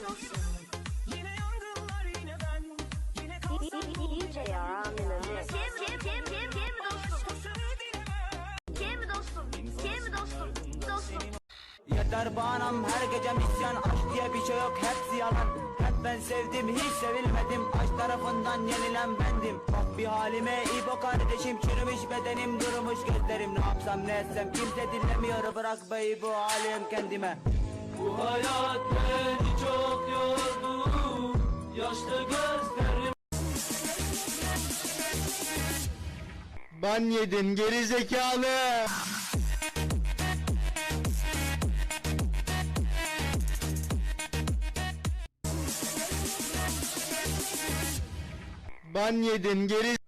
DJ Kim, dostum? Kim dostum? Kim dostum? Dostum. Yeter bağnam her gece misyan Aşk diye bir şey yok hepsi yalan Hep ben sevdim hiç sevilmedim Aşk tarafından yenilen bendim Bak bir halime iyi bak kardeşim Çürümüş bedenim durmuş gözlerim Ne yapsam ne etsem kimse dinlemiyor Bırak beyi bu halim kendime bu hayat beni çok yordu Yaşlı gözlerim Ban yedin geri zekalı. Ban yedin geri